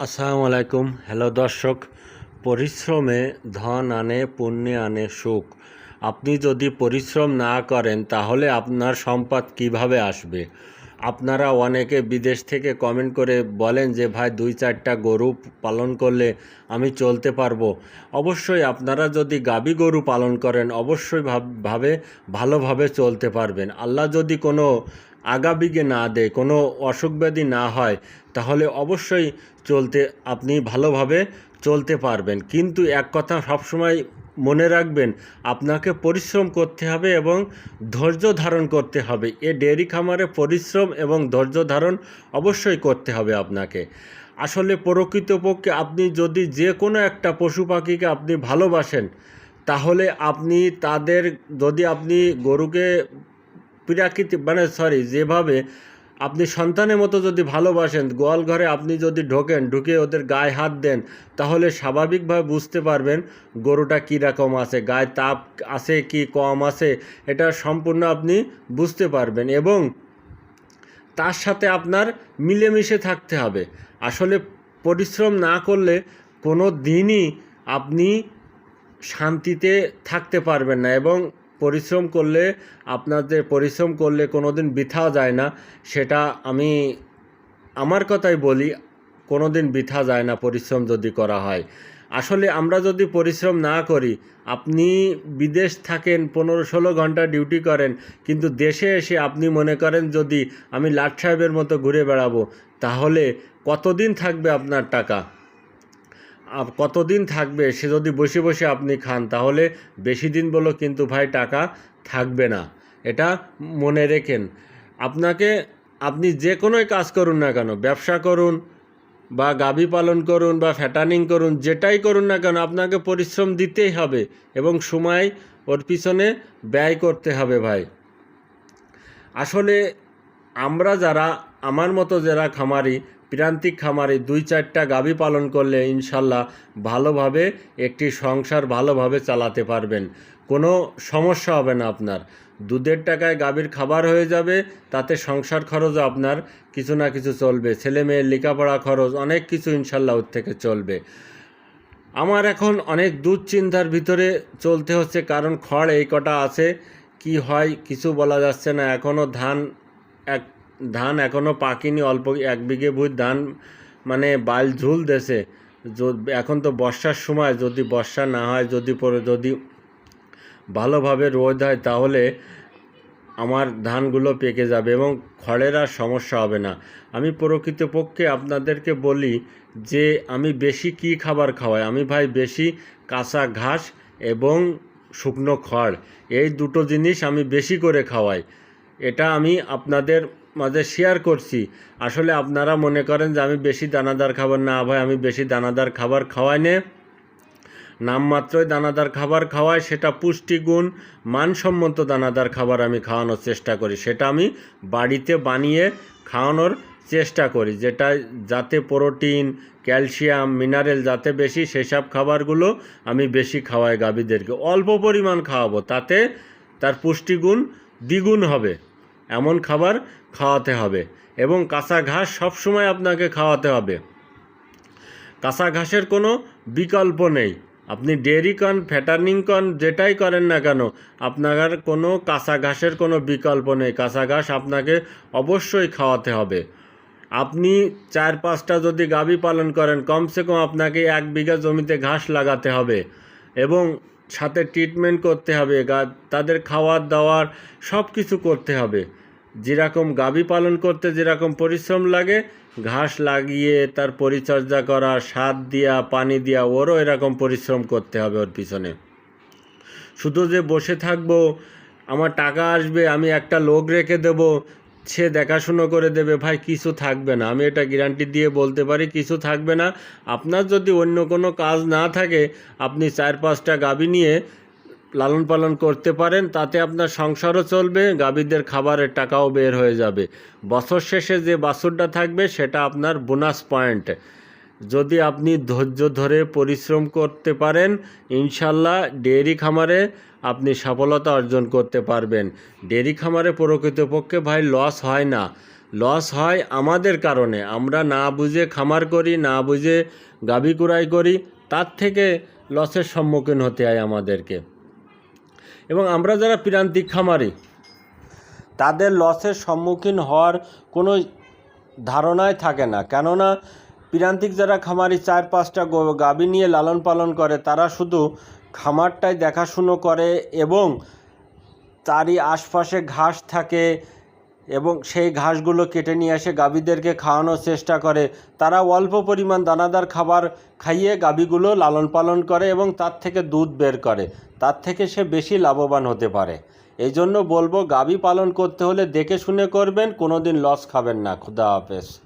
আসসালামু আলাইকুম। হ্যালো দর্শক, পরিশ্রমে ধন আনে, পুণ্যে আনে সুখ। আপনি যদি পরিশ্রম না করেন, তাহলে আপনার সম্পদ কীভাবে আসবে? আপনারা অনেকে বিদেশ থেকে কমেন্ট করে বলেন যে, ভাই, দুই চারটা গরু পালন করলে আমি চলতে পারব। অবশ্যই আপনারা যদি গাবি গরু পালন করেন, অবশ্যই ভাব- ভাবে, ভালোভাবে চলতে পারবেন। আল্লাহ যদি কোনো আগাবিগে না দেয়, কোনো অসুখ ব্যাধি না হয়, তাহলে অবশ্যই চলতে আপনি ভালোভাবে চলতে পারবেন। কিন্তু এক কথা সবসময় মনে রাখবেন, আপনাকে পরিশ্রম করতে হবে এবং ধৈর্য ধারণ করতে হবে। এ ডেয়ারি খামারে পরিশ্রম এবং ধৈর্য ধারণ অবশ্যই করতে হবে আপনাকে। আসলে প্রকৃতপক্ষে আপনি যদি যে কোনো একটা পশু পাখিকে আপনি ভালোবাসেন, তাহলে আপনি তাদের, যদি আপনি গরুকে প্রাকৃতিক মানে সরি যেভাবে আপনি সন্তানের মতো যদি ভালোবাসেন, গোয়াল ঘরে আপনি যদি ঢোকেন, ঢুকে ওদের গায়ে হাত দেন, তাহলে স্বাভাবিকভাবে বুঝতে পারবেন গরুটা কী রকম আছে, গায়ে তাপ আছে কি কম আছে, এটা সম্পূর্ণ আপনি বুঝতে পারবেন এবং তার সাথে আপনার মিলেমিশে থাকতে হবে। আসলে পরিশ্রম না করলে কোনো দিনই আপনি শান্তিতে থাকতে পারবেন না এবং পরিশ্রম করলে, আপনাদের পরিশ্রম করলে কোনো দিন বৃথা যায় না। সেটা আমি আমার কথাই বলি কোনো দিন বৃথা যায় না পরিশ্রম যদি করা হয়। আসলে আমরা যদি পরিশ্রম না করি, আপনি বিদেশ থাকেন, পনেরো ষোলো ঘণ্টা ডিউটি করেন, কিন্তু দেশে এসে আপনি মনে করেন যদি আমি লাট সাহেবের মতো ঘুরে বেড়াবো, তাহলে কতদিন থাকবে আপনার টাকা? কতদিন থাকবে? সে যদি বসে বসে আপনি খান, তাহলে বেশি দিন বলো কিন্তু ভাই টাকা থাকবে না। এটা মনে রেখেন। আপনাকে, আপনি যে কোনোই কাজ করুন না কেন, ব্যবসা করুন বা গাভী পালন করুন বা ফ্যাটানিং করুন, যেটাই করুন না কেন, আপনাকে পরিশ্রম দিতেই হবে এবং সময় ওর পিছনে ব্যয় করতে হবে ভাই। আসলে আমরা যারা, আমার মতো যারা খামারি প্রান্তিক খামারে দুই চারটা গাভী পালন করলে ইনশাল্লাহ ভালোভাবে একটি সংসার ভালোভাবে চালাতে পারবেন। কোনো সমস্যা হবে না আপনার। দুধের টাকায় গাভীর খাবার হয়ে যাবে, তাতে সংসার খরচও আপনার কিছু না কিছু চলবে। ছেলে মেয়ের লেখাপড়া খরচ, অনেক কিছু ইনশাল্লাহ ওর থেকে চলবে। আমার এখন অনেক দুশ্চিন্তার ভিতরে চলতে হচ্ছে, কারণ খড় এই কটা আছে, কি হয় কিছু বলা যাচ্ছে না। এখনও ধান এক ধান এখনও পাকিনি, অল্প এক বিঘে ভুঁই ধান মানে বাল য- এখন তো বর্ষার সময়, যদি বর্ষা না হয়, যদি পরে যদি ভালোভাবে রোদ হয়, তাহলে আমার ধানগুলো পেকে যাবে এবং খড়ের আর সমস্যা হবে না। আমি প্রকৃতপক্ষে আপনাদেরকে বলি যে, আমি বেশি কি খাবার খাওয়াই? আমি ভাই বেশি কাঁচা ঘাস এবং শুকনো খড়। এই দুটো জিনিস আমি বেশি করে খাওয়াই। এটা আমি আপনাদের মাঝে শেয়ার করছি। আসলে আপনারা মনে করেন যে আমি বেশি দানাদার খাবার না ভাই, আমি বেশি দানাদার খাবার খাওয়াই না। নামমাত্রই দানাদার খাবার খাওয়াই, সেটা পুষ্টিগুণ, মানসম্মত দানাদার খাবার আমি খাওয়ানোর চেষ্টা করি। সেটা আমি বাড়িতে বানিয়ে খাওয়ানোর চেষ্টা করি, যেটা যাতে প্রোটিন, ক্যালসিয়াম, মিনারেল যাতে বেশি, সেসব খাবারগুলো আমি বেশি খাওয়াই গাভীদেরকে। অল্প পরিমাণ খাওয়াবো, তাতে তার পুষ্টিগুণ দ্বিগুণ হবে। এমন খাবার খাওয়াতে হবে। এবং কাঁচা ঘাস সবসময় আপনাকে খাওয়াতে হবে। কাঁচা ঘাসের কোনো বিকল্প নেই। আপনি ডেয়ারি কন, ফ্যাটার্নিং কন, যেটাই করেন না কেন, আপনার কোনো কাঁচা ঘাসের কোনো বিকল্প নেই। কাঁচা ঘাস আপনাকে অবশ্যই খাওয়াতে হবে। আপনি চার পাঁচটা যদি গাভী পালন করেন, কমসে কম আপনাকে এক বিঘা জমিতে ঘাস লাগাতে হবে এবং সাথে ট্রিটমেন্ট করতে হবে। তাদের খাওয়ার দাওয়ার সব কিছু করতে হবে। যেরকম গাভী পালন করতে যেরকম পরিশ্রম লাগে, ঘাস লাগিয়ে তার পরিচর্যা করা, সার দিয়া, পানি দিয়া, ওরও এরকম পরিশ্রম করতে হবে ওর পিছনে। শুধু যে বসে থাকব, আমার টাকা আসবে, আমি একটা লোক রেখে দেবো, সে দেখাশুনো করে দেবে, ভাই কিছু থাকবে না। আমি এটা গ্যারান্টি দিয়ে বলতে পারি, কিছু থাকবে না। আপনার যদি অন্য কোনো কাজ না থাকে, আপনি চার পাঁচটা গাভী নিয়ে লালন পালন করতে পারেন, তাতে আপনার সংসারও চলবে, গাভীদের খাবারের টাকাও বের হয়ে যাবে। বছর শেষে যে বাছুরটা থাকবে, সেটা আপনার বোনাস পয়েন্ট যদি আপনি ধৈর্য ধরে পরিশ্রম করতে পারেন, ইনশাল্লাহ ডেয়ারি খামারে আপনি সফলতা অর্জন করতে পারবেন। ডেয়ারি খামারে প্রকৃতপক্ষে ভাই লস হয় না। লস হয় আমাদের কারণে। আমরা না বুঝে খামার করি, না বুঝে গাভী কুড়াই করি, তার থেকে লসের সম্মুখীন হতে হয় আমাদেরকে। এবং আমরা যারা প্রান্তিক খামারি, তাদের লসের সম্মুখীন হওয়ার কোনো ধারণাই থাকে না। কেননা, প্রান্তিক যারা খামারি, চার পাঁচটা গাভী নিয়ে লালন পালন করে, তারা শুধু খামারটাই দেখাশুনো করে এবং তারই আশপাশে ঘাস থাকে এবং সেই ঘাসগুলো কেটে নিয়ে এসে গাভীদেরকে খাওয়ানোর চেষ্টা করে। তারা অল্প পরিমাণ দানাদার খাবার খাইয়ে গাভীগুলো লালন পালন করে এবং তার থেকে দুধ বের করে। তার থেকে সে বেশি লাভবান হতে পারে। এই জন্য বলব, গাভী পালন করতে হলে দেখে শুনে করবেন কোনো দিন লস খাবেন না। খুদা হাফেজ।